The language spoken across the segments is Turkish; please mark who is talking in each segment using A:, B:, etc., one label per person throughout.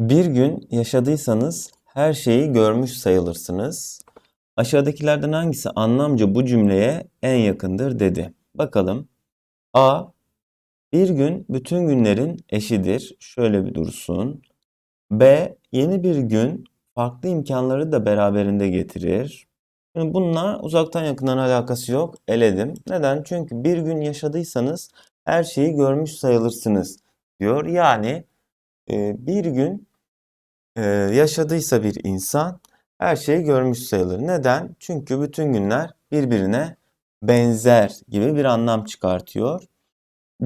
A: Bir gün yaşadıysanız her şeyi görmüş sayılırsınız. Aşağıdakilerden hangisi anlamca bu cümleye en yakındır dedi. Bakalım. A. Bir gün bütün günlerin eşidir. Şöyle bir dursun. B. Yeni bir gün farklı imkanları da beraberinde getirir. Şimdi bununla uzaktan yakından alakası yok. Eledim. Neden? Çünkü bir gün yaşadıysanız her şeyi görmüş sayılırsınız diyor. Yani e, bir gün yaşadıysa bir insan her şeyi görmüş sayılır. Neden? Çünkü bütün günler birbirine benzer gibi bir anlam çıkartıyor.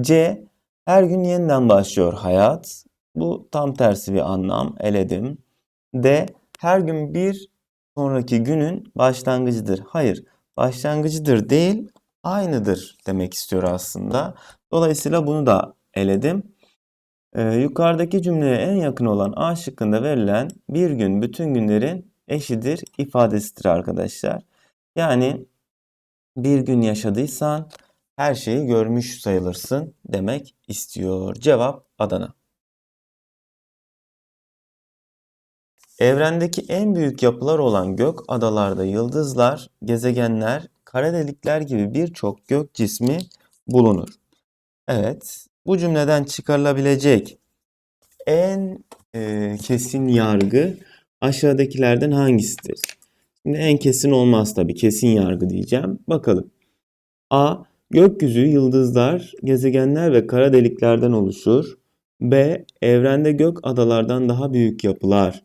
A: C. Her gün yeniden başlıyor hayat. Bu tam tersi bir anlam. Eledim. D. Her gün bir sonraki günün başlangıcıdır. Hayır, başlangıcıdır değil, aynıdır demek istiyor aslında. Dolayısıyla bunu da eledim. Ee, yukarıdaki cümleye en yakın olan A şıkkında verilen bir gün bütün günlerin eşidir ifadesidir arkadaşlar. Yani bir gün yaşadıysan her şeyi görmüş sayılırsın demek istiyor. Cevap Adana. Evrendeki en büyük yapılar olan gök adalarda yıldızlar, gezegenler, kara delikler gibi birçok gök cismi bulunur. Evet, bu cümleden çıkarılabilecek en e, kesin yargı aşağıdakilerden hangisidir? Şimdi en kesin olmaz tabii. Kesin yargı diyeceğim. Bakalım. A. Gökyüzü, yıldızlar, gezegenler ve kara deliklerden oluşur. B. Evrende gök adalardan daha büyük yapılar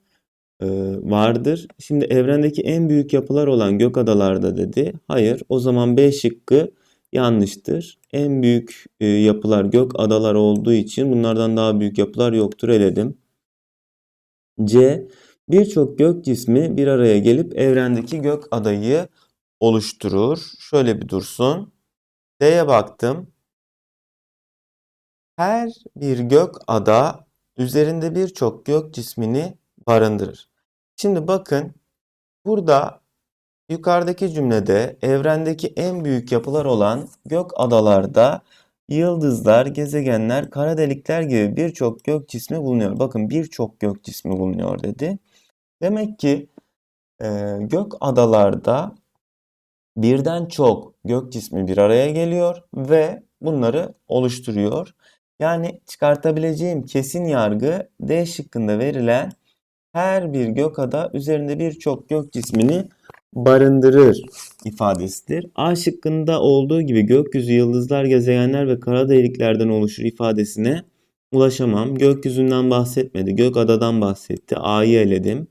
A: e, vardır. Şimdi evrendeki en büyük yapılar olan gök adalarda dedi. Hayır. O zaman B şıkkı yanlıştır. En büyük e, yapılar gök adalar olduğu için bunlardan daha büyük yapılar yoktur eledim. C. Birçok gök cismi bir araya gelip evrendeki gök adayı oluşturur. Şöyle bir dursun. D'ye baktım. Her bir gök ada üzerinde birçok gök cismini barındırır. Şimdi bakın burada yukarıdaki cümlede evrendeki en büyük yapılar olan gök adalarda yıldızlar, gezegenler, kara delikler gibi birçok gök cismi bulunuyor. Bakın birçok gök cismi bulunuyor dedi. Demek ki e, gök adalarda birden çok gök cismi bir araya geliyor ve bunları oluşturuyor. Yani çıkartabileceğim kesin yargı D şıkkında verilen her bir gök ada üzerinde birçok gök cismini barındırır ifadesidir. A şıkkında olduğu gibi gökyüzü, yıldızlar, gezegenler ve kara deliklerden oluşur ifadesine ulaşamam. Gökyüzünden bahsetmedi, gök adadan bahsetti. A'yı eledim.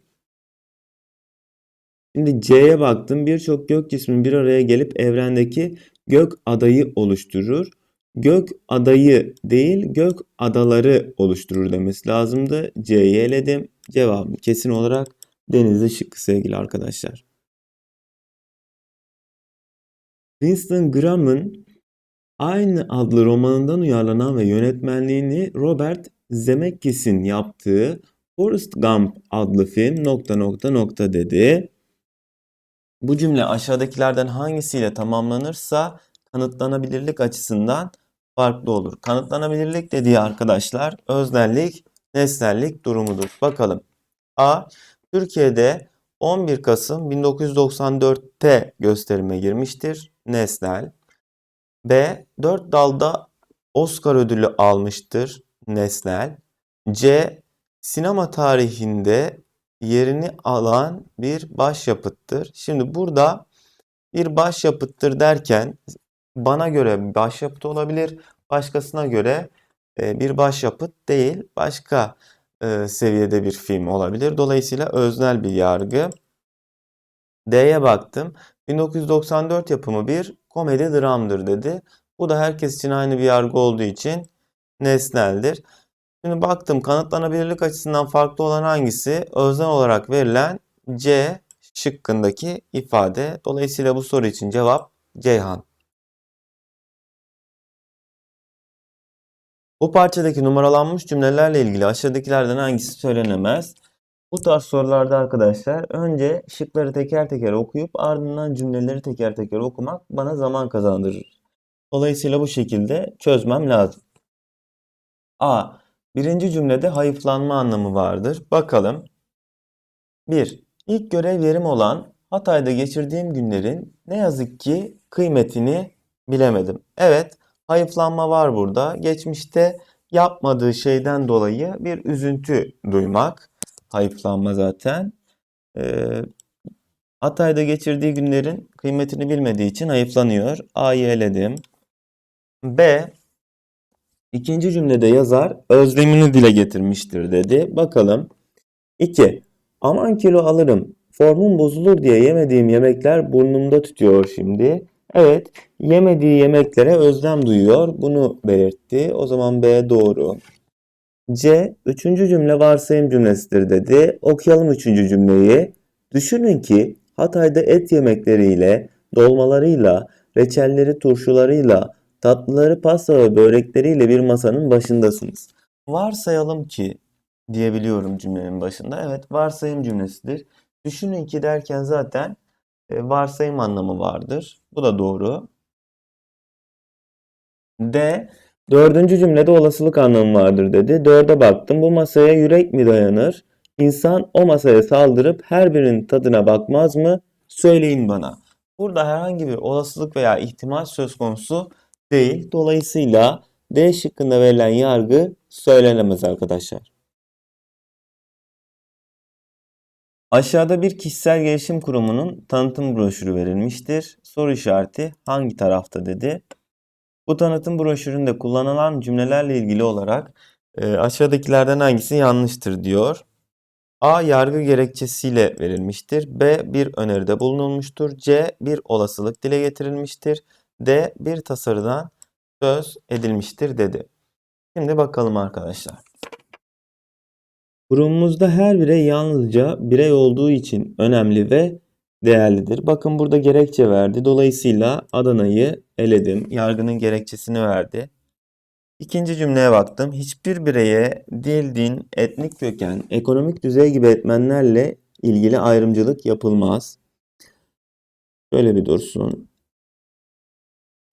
A: Şimdi C'ye baktım. Birçok gök cismi bir araya gelip evrendeki gök adayı oluşturur. Gök adayı değil gök adaları oluşturur demesi lazımdı. C'yi eledim. Cevabım kesin olarak Denizli şıkkı sevgili arkadaşlar. Winston Graham'ın aynı adlı romanından uyarlanan ve yönetmenliğini Robert Zemeckis'in yaptığı Forrest Gump adlı film nokta nokta nokta dedi. Bu cümle aşağıdakilerden hangisiyle tamamlanırsa kanıtlanabilirlik açısından farklı olur. Kanıtlanabilirlik dediği arkadaşlar öznellik, nesnellik durumudur. Bakalım. A. Türkiye'de 11 Kasım 1994'te gösterime girmiştir. Nesnel. B. 4 dalda Oscar ödülü almıştır. Nesnel. C. Sinema tarihinde yerini alan bir başyapıttır. Şimdi burada bir başyapıttır derken bana göre başyapıt olabilir, başkasına göre e, bir başyapıt değil, başka e, seviyede bir film olabilir. Dolayısıyla öznel bir yargı. D'ye baktım. 1994 yapımı bir komedi dramdır dedi. Bu da herkes için aynı bir yargı olduğu için nesneldir. Şimdi baktım kanıtlanabilirlik açısından farklı olan hangisi? Öznel olarak verilen C şıkkındaki ifade. Dolayısıyla bu soru için cevap Ceyhan. Bu parçadaki numaralanmış cümlelerle ilgili aşağıdakilerden hangisi söylenemez? Bu tarz sorularda arkadaşlar önce şıkları teker teker okuyup ardından cümleleri teker teker okumak bana zaman kazandırır. Dolayısıyla bu şekilde çözmem lazım. A. Birinci cümlede hayıflanma anlamı vardır. Bakalım. 1. İlk görev yerim olan Hatay'da geçirdiğim günlerin ne yazık ki kıymetini bilemedim. Evet, hayıflanma var burada. Geçmişte yapmadığı şeyden dolayı bir üzüntü duymak. Hayıflanma zaten. Ee, Hatay'da geçirdiği günlerin kıymetini bilmediği için hayıflanıyor. A'yı eledim. B. İkinci cümlede yazar özlemini dile getirmiştir dedi. Bakalım. 2. Aman kilo alırım. Formum bozulur diye yemediğim yemekler burnumda tütüyor şimdi. Evet, yemediği yemeklere özlem duyuyor. Bunu belirtti. O zaman B doğru. C. Üçüncü cümle varsayım cümlesidir dedi. Okuyalım üçüncü cümleyi. Düşünün ki Hatay'da et yemekleriyle, dolmalarıyla, reçelleri turşularıyla, tatlıları pasta ve börekleriyle bir masanın başındasınız. Varsayalım ki diyebiliyorum cümlenin başında. Evet, varsayım cümlesidir. Düşünün ki derken zaten varsayım anlamı vardır. Bu da doğru. D. Dördüncü cümlede olasılık anlamı vardır dedi. Dörde baktım. Bu masaya yürek mi dayanır? İnsan o masaya saldırıp her birinin tadına bakmaz mı? Söyleyin bana. Burada herhangi bir olasılık veya ihtimal söz konusu değil. Dolayısıyla D şıkkında verilen yargı söylenemez arkadaşlar. Aşağıda bir kişisel gelişim kurumunun tanıtım broşürü verilmiştir. Soru işareti hangi tarafta dedi. Bu tanıtım broşüründe kullanılan cümlelerle ilgili olarak e, aşağıdakilerden hangisi yanlıştır diyor. A. Yargı gerekçesiyle verilmiştir. B. Bir öneride bulunulmuştur. C. Bir olasılık dile getirilmiştir. D. Bir tasarıdan söz edilmiştir dedi. Şimdi bakalım arkadaşlar. Kurumumuzda her birey yalnızca birey olduğu için önemli ve değerlidir. Bakın burada gerekçe verdi. Dolayısıyla Adana'yı eledim. Yargının gerekçesini verdi. İkinci cümleye baktım. Hiçbir bireye dil, din, etnik köken, ekonomik düzey gibi etmenlerle ilgili ayrımcılık yapılmaz. Şöyle bir dursun.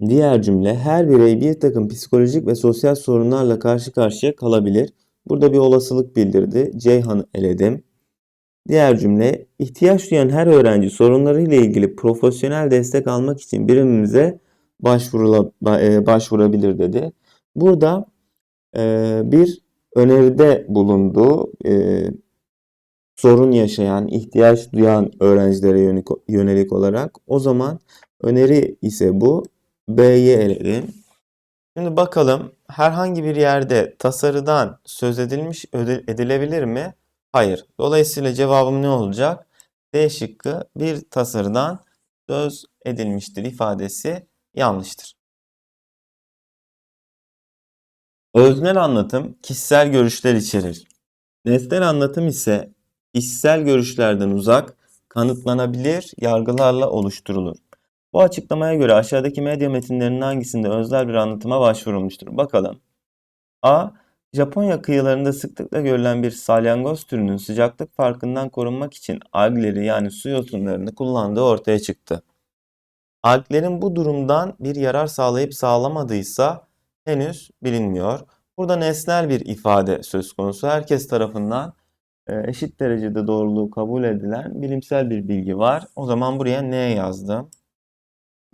A: Diğer cümle her birey bir takım psikolojik ve sosyal sorunlarla karşı karşıya kalabilir. Burada bir olasılık bildirdi. Ceyhan'ı eledim. Diğer cümle ihtiyaç duyan her öğrenci sorunlarıyla ilgili profesyonel destek almak için birimimize başvurula, e, başvurabilir dedi. Burada e, bir öneride bulundu. E, sorun yaşayan, ihtiyaç duyan öğrencilere yönelik, olarak. O zaman öneri ise bu. B'yi eledim. Şimdi bakalım herhangi bir yerde tasarıdan söz edilmiş edilebilir mi? Hayır. Dolayısıyla cevabım ne olacak? D şıkkı bir tasarıdan söz edilmiştir ifadesi yanlıştır. Öznel anlatım kişisel görüşler içerir. Nesnel anlatım ise kişisel görüşlerden uzak, kanıtlanabilir yargılarla oluşturulur. Bu açıklamaya göre aşağıdaki medya metinlerinin hangisinde özel bir anlatıma başvurulmuştur? Bakalım. A. Japonya kıyılarında sıklıkla görülen bir salyangoz türünün sıcaklık farkından korunmak için algleri yani su yosunlarını kullandığı ortaya çıktı. Alglerin bu durumdan bir yarar sağlayıp sağlamadıysa henüz bilinmiyor. Burada nesnel bir ifade söz konusu. Herkes tarafından e, eşit derecede doğruluğu kabul edilen bilimsel bir bilgi var. O zaman buraya ne yazdım?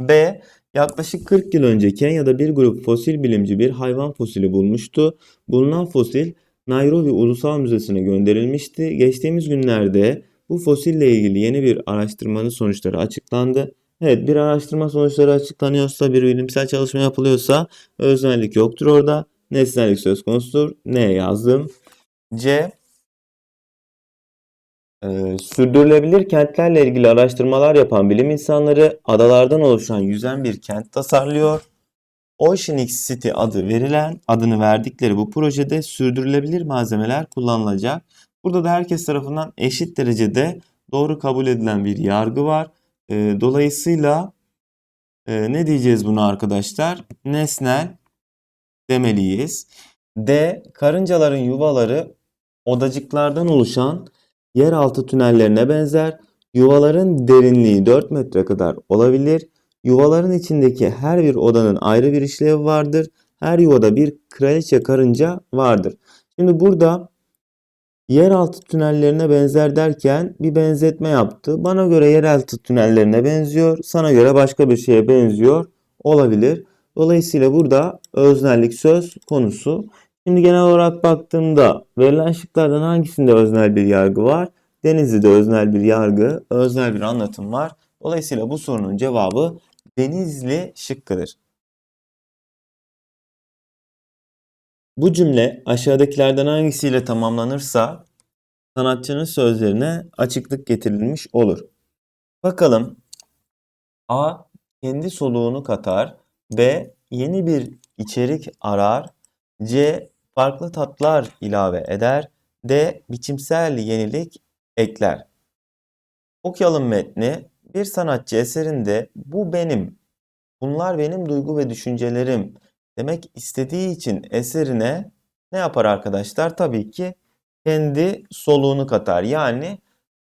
A: B. Yaklaşık 40 yıl önce Kenya'da bir grup fosil bilimci bir hayvan fosili bulmuştu. Bulunan fosil Nairobi Ulusal Müzesi'ne gönderilmişti. Geçtiğimiz günlerde bu fosille ilgili yeni bir araştırmanın sonuçları açıklandı. Evet bir araştırma sonuçları açıklanıyorsa, bir bilimsel çalışma yapılıyorsa öznellik yoktur orada. Nesnellik söz konusudur. Ne yazdım? C. Ee, sürdürülebilir kentlerle ilgili araştırmalar yapan bilim insanları adalardan oluşan yüzen bir kent tasarlıyor. Oceanic City adı verilen, adını verdikleri bu projede sürdürülebilir malzemeler kullanılacak. Burada da herkes tarafından eşit derecede doğru kabul edilen bir yargı var. Ee, dolayısıyla e, ne diyeceğiz buna arkadaşlar? Nesnel demeliyiz. D. Karıncaların yuvaları odacıklardan oluşan yeraltı tünellerine benzer. Yuvaların derinliği 4 metre kadar olabilir. Yuvaların içindeki her bir odanın ayrı bir işlevi vardır. Her yuvada bir kraliçe karınca vardır. Şimdi burada yeraltı tünellerine benzer derken bir benzetme yaptı. Bana göre yeraltı tünellerine benziyor. Sana göre başka bir şeye benziyor olabilir. Dolayısıyla burada öznellik söz konusu. Şimdi genel olarak baktığımda verilen şıklardan hangisinde öznel bir yargı var? Denizli'de öznel bir yargı, öznel bir anlatım var. Dolayısıyla bu sorunun cevabı Denizli şıkkıdır. Bu cümle aşağıdakilerden hangisiyle tamamlanırsa sanatçının sözlerine açıklık getirilmiş olur. Bakalım. A. Kendi soluğunu katar. B. Yeni bir içerik arar. C. Farklı tatlar ilave eder. D. Biçimsel yenilik ekler. Okuyalım metni. Bir sanatçı eserinde bu benim, bunlar benim duygu ve düşüncelerim demek istediği için eserine ne yapar arkadaşlar? Tabii ki kendi soluğunu katar. Yani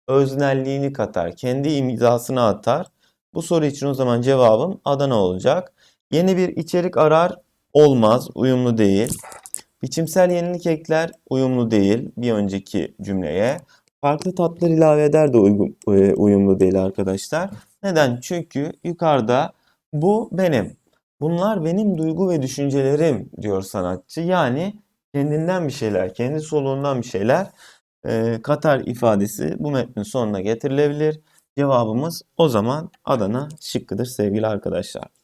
A: öznelliğini katar. Kendi imzasını atar. Bu soru için o zaman cevabım Adana olacak. Yeni bir içerik arar olmaz, uyumlu değil. Biçimsel yenilik ekler uyumlu değil bir önceki cümleye. Farklı tatlar ilave eder de e, uyumlu değil arkadaşlar. Neden? Çünkü yukarıda bu benim. Bunlar benim duygu ve düşüncelerim diyor sanatçı. Yani kendinden bir şeyler, kendi soluğundan bir şeyler e, katar ifadesi bu metnin sonuna getirilebilir. Cevabımız o zaman Adana şıkkıdır sevgili arkadaşlar.